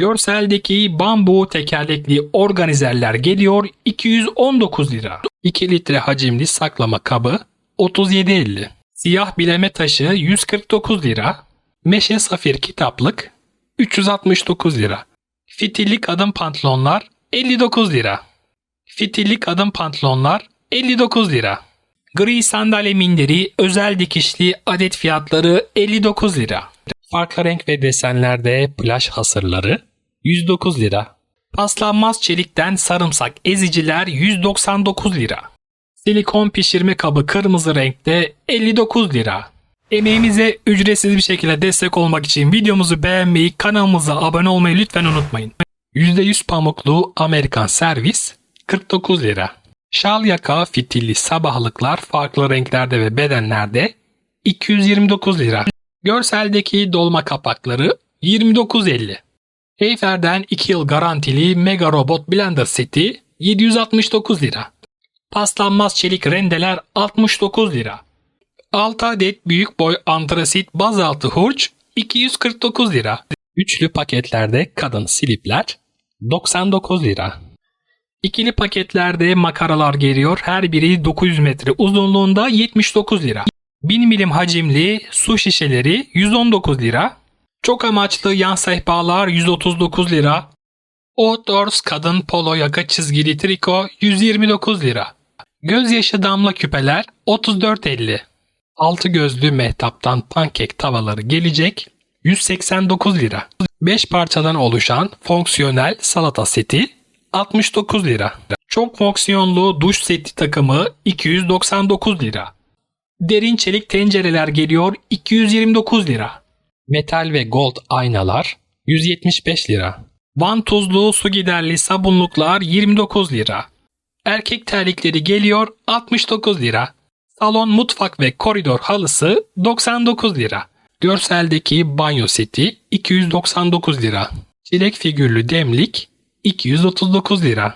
Görseldeki bambu tekerlekli organizerler geliyor 219 lira. 2 litre hacimli saklama kabı 37.50. Siyah bileme taşı 149 lira. Meşe safir kitaplık 369 lira. Fitilli kadın pantolonlar 59 lira. Fitilli kadın pantolonlar 59 lira. Gri sandalye minderi özel dikişli adet fiyatları 59 lira. Farklı renk ve desenlerde plaj hasırları 109 lira. Paslanmaz çelikten sarımsak eziciler 199 lira. Silikon pişirme kabı kırmızı renkte 59 lira. Emeğimize ücretsiz bir şekilde destek olmak için videomuzu beğenmeyi, kanalımıza abone olmayı lütfen unutmayın. %100 pamuklu Amerikan servis 49 lira. Şal yaka fitilli sabahlıklar farklı renklerde ve bedenlerde 229 lira. Görseldeki dolma kapakları 29.50. Heyfer'den 2 yıl garantili Mega Robot Blender seti 769 lira. Paslanmaz çelik rendeler 69 lira. 6 adet büyük boy antrasit bazaltı hurç 249 lira. Üçlü paketlerde kadın silipler 99 lira. İkili paketlerde makaralar geliyor. Her biri 900 metre uzunluğunda 79 lira. 1000 milim hacimli su şişeleri 119 lira. Çok amaçlı yan sehpalar 139 lira. Outdoors kadın polo yaka çizgili triko 129 lira. Gözyaşı damla küpeler 34.50. Altı gözlü mehtaptan pankek tavaları gelecek 189 lira. 5 parçadan oluşan fonksiyonel salata seti 69 lira. Çok fonksiyonlu duş seti takımı 299 lira. Derin çelik tencereler geliyor 229 lira. Metal ve gold aynalar 175 lira. Van tuzlu su giderli sabunluklar 29 lira. Erkek terlikleri geliyor 69 lira. Salon mutfak ve koridor halısı 99 lira. Görseldeki banyo seti 299 lira. Çilek figürlü demlik 239 lira.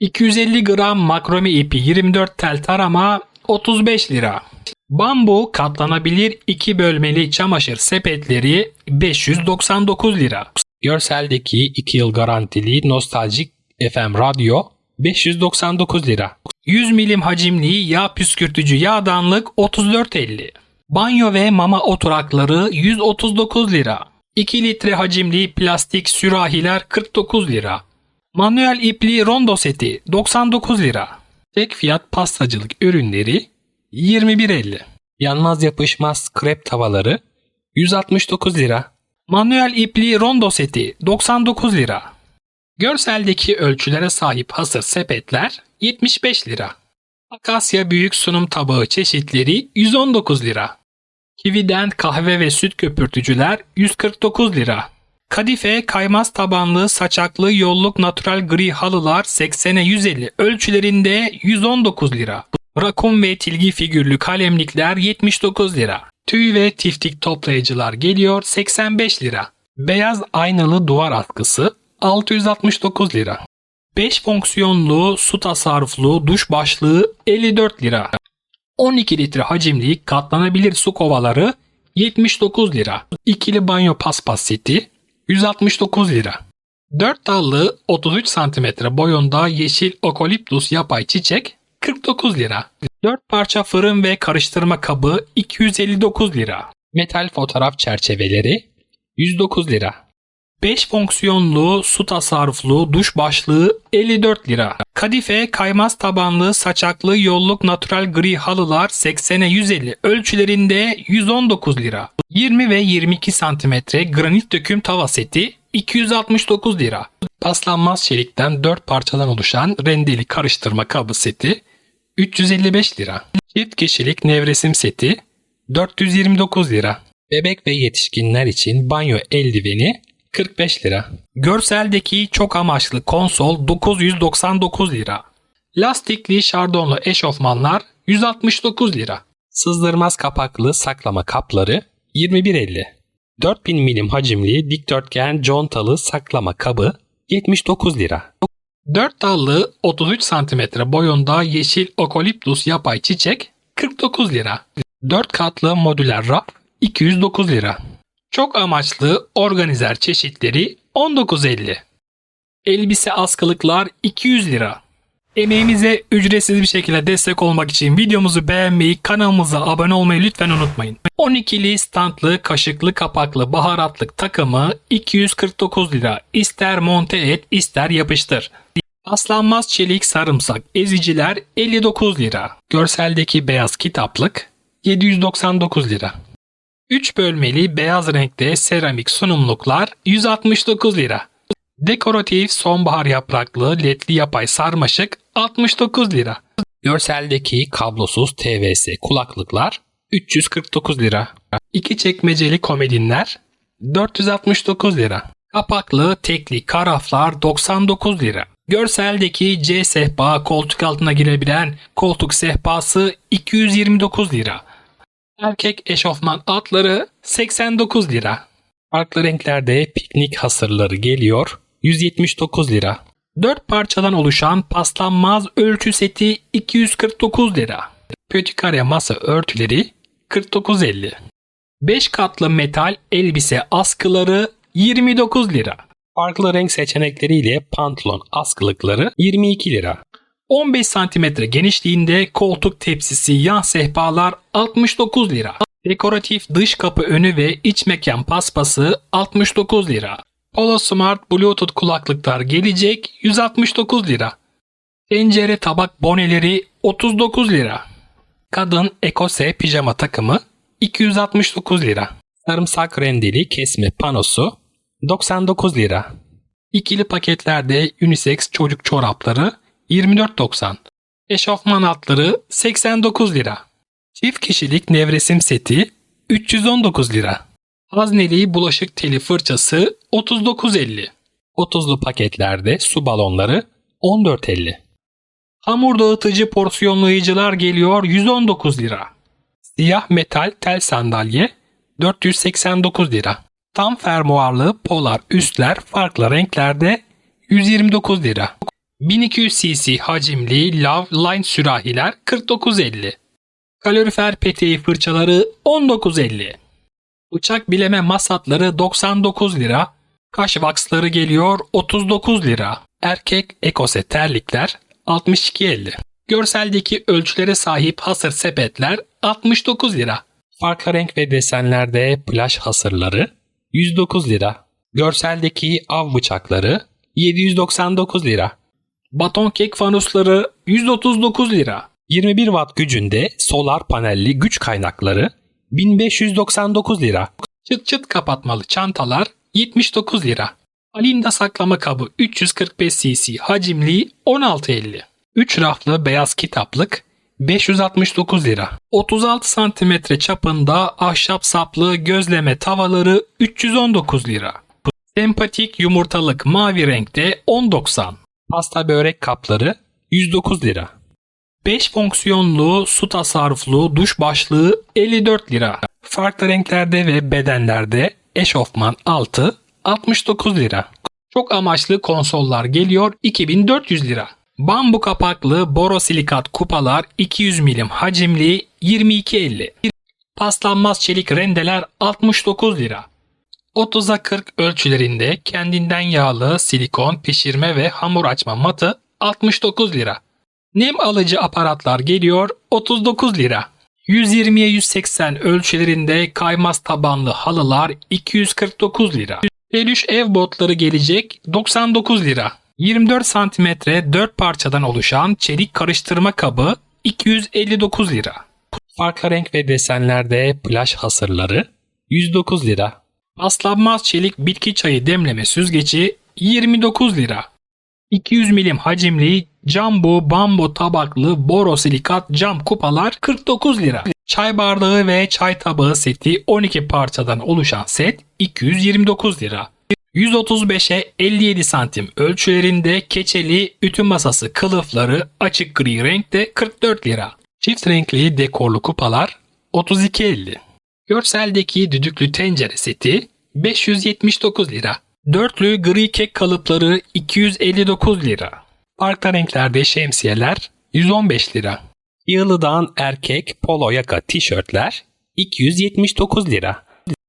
250 gram makrome ipi 24 tel tarama 35 lira. Bambu katlanabilir 2 bölmeli çamaşır sepetleri 599 lira. Görseldeki 2 yıl garantili nostaljik FM radyo 599 lira. 100 milim hacimli yağ püskürtücü yağdanlık 34.50. Banyo ve mama oturakları 139 lira. 2 litre hacimli plastik sürahiler 49 lira. Manuel ipli rondo seti 99 lira. Tek fiyat pastacılık ürünleri 21.50. Yanmaz yapışmaz krep tavaları 169 lira. Manuel ipli rondo seti 99 lira. Görseldeki ölçülere sahip hasır sepetler 75 lira. Akasya büyük sunum tabağı çeşitleri 119 lira. Kivi'den kahve ve süt köpürtücüler 149 lira. Kadife kaymaz tabanlı saçaklı yolluk natural gri halılar 80'e 150 ölçülerinde 119 lira. Rakun ve tilgi figürlü kalemlikler 79 lira. Tüy ve tiftik toplayıcılar geliyor 85 lira. Beyaz aynalı duvar askısı 669 lira. 5 fonksiyonlu su tasarruflu duş başlığı 54 lira. 12 litre hacimli katlanabilir su kovaları 79 lira. İkili banyo paspas seti 169 lira. 4 dallı 33 cm boyunda yeşil okoliptus yapay çiçek 49 lira. 4 parça fırın ve karıştırma kabı 259 lira. Metal fotoğraf çerçeveleri 109 lira. 5 fonksiyonlu su tasarruflu duş başlığı 54 lira. Kadife kaymaz tabanlı saçaklı yolluk natural gri halılar 80'e 150 ölçülerinde 119 lira. 20 ve 22 cm granit döküm tava seti 269 lira. Paslanmaz çelikten 4 parçadan oluşan rendeli karıştırma kabı seti 355 lira. Çift kişilik nevresim seti 429 lira. Bebek ve yetişkinler için banyo eldiveni 45 lira. Görseldeki çok amaçlı konsol 999 lira. Lastikli şardonlu eşofmanlar 169 lira. Sızdırmaz kapaklı saklama kapları 21.50. 4000 milim hacimli dikdörtgen contalı saklama kabı 79 lira. 4 dallı 33 cm boyunda yeşil okoliptus yapay çiçek 49 lira. 4 katlı modüler raf 209 lira. Çok amaçlı organizer çeşitleri 19.50. Elbise askılıklar 200 lira. Emeğimize ücretsiz bir şekilde destek olmak için videomuzu beğenmeyi, kanalımıza abone olmayı lütfen unutmayın. 12'li standlı, kaşıklı, kapaklı, baharatlık takımı 249 lira. İster monte et, ister yapıştır. Aslanmaz çelik sarımsak eziciler 59 lira. Görseldeki beyaz kitaplık 799 lira. 3 bölmeli beyaz renkte seramik sunumluklar 169 lira. Dekoratif sonbahar yapraklı ledli yapay sarmaşık 69 lira. Görseldeki kablosuz TVS kulaklıklar 349 lira. İki çekmeceli komodinler 469 lira. Kapaklı tekli karaflar 99 lira. Görseldeki C sehpa koltuk altına girebilen koltuk sehpası 229 lira. Erkek eşofman atları 89 lira. Farklı renklerde piknik hasırları geliyor 179 lira. 4 parçadan oluşan paslanmaz ölçü seti 249 lira. Pötikare masa örtüleri 49.50. 5 katlı metal elbise askıları 29 lira. Farklı renk seçenekleriyle pantolon askılıkları 22 lira. 15 cm genişliğinde koltuk tepsisi yan sehpalar 69 lira. Dekoratif dış kapı önü ve iç mekan paspası 69 lira. Polo Smart Bluetooth kulaklıklar gelecek 169 lira. Tencere tabak boneleri 39 lira. Kadın Ekose pijama takımı 269 lira. Sarımsak rendeli kesme panosu 99 lira. İkili paketlerde unisex çocuk çorapları 24.90. Eşofman altları 89 lira. Çift kişilik nevresim seti 319 lira. Hazneli bulaşık teli fırçası 39.50. 30'lu paketlerde su balonları 14.50. Hamur dağıtıcı porsiyonlayıcılar geliyor 119 lira. Siyah metal tel sandalye 489 lira. Tam fermuarlı polar üstler farklı renklerde 129 lira. 1200 cc hacimli Love Line sürahiler 49.50. Kalorifer peteği fırçaları 19.50. Bıçak bileme masatları 99 lira. Kaş vaksları geliyor 39 lira. Erkek ekose terlikler 62.50. Görseldeki ölçülere sahip hasır sepetler 69 lira. Farklı renk ve desenlerde plaj hasırları 109 lira. Görseldeki av bıçakları 799 lira. Baton kek fanusları 139 lira. 21 watt gücünde solar panelli güç kaynakları 1599 lira. Çıt çıt kapatmalı çantalar 79 lira. Alinda saklama kabı 345 cc hacimli 16.50. 3 raflı beyaz kitaplık 569 lira. 36 santimetre çapında ahşap saplı gözleme tavaları 319 lira. Sempatik yumurtalık mavi renkte 10.90. Pasta börek kapları 109 lira. 5 fonksiyonlu su tasarruflu duş başlığı 54 lira. Farklı renklerde ve bedenlerde eşofman altı 69 lira. Çok amaçlı konsollar geliyor 2400 lira. Bambu kapaklı borosilikat kupalar 200 milim hacimli 22.50. Paslanmaz çelik rendeler 69 lira. 30'a 40 ölçülerinde kendinden yağlı silikon pişirme ve hamur açma matı 69 lira. Nem alıcı aparatlar geliyor 39 lira. 120'ye 180 ölçülerinde kaymaz tabanlı halılar 249 lira. Peluş ev botları gelecek 99 lira. 24 santimetre 4 parçadan oluşan çelik karıştırma kabı 259 lira. Farklı renk ve desenlerde plaj hasırları 109 lira. Paslanmaz çelik bitki çayı demleme süzgeci 29 lira. 200 milim hacimli Jumbo bambu tabaklı borosilikat cam kupalar 49 lira. Çay bardağı ve çay tabağı seti 12 parçadan oluşan set 229 lira. 135'e 57 santim ölçülerinde keçeli ütü masası kılıfları açık gri renkte 44 lira. Çift renkli dekorlu kupalar 32.50. Görseldeki düdüklü tencere seti 579 lira. Dörtlü gri kek kalıpları 259 lira. Farklı renklerde şemsiyeler 115 lira. Yığılıdan erkek polo yaka tişörtler 279 lira.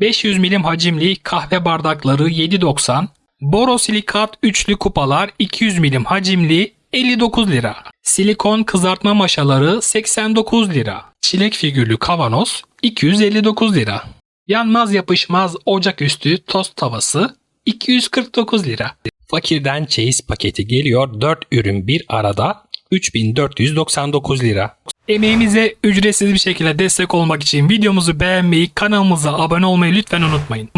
500 milim hacimli kahve bardakları 7.90. Borosilikat üçlü kupalar 200 milim hacimli 59 lira. Silikon kızartma maşaları 89 lira. Çilek figürlü kavanoz 259 lira. Yanmaz yapışmaz ocaküstü tost tavası 249 lira. Fakirden çeyiz paketi geliyor 4 ürün bir arada 3499 lira. Emeğimize ücretsiz bir şekilde destek olmak için videomuzu beğenmeyi, kanalımıza abone olmayı lütfen unutmayın.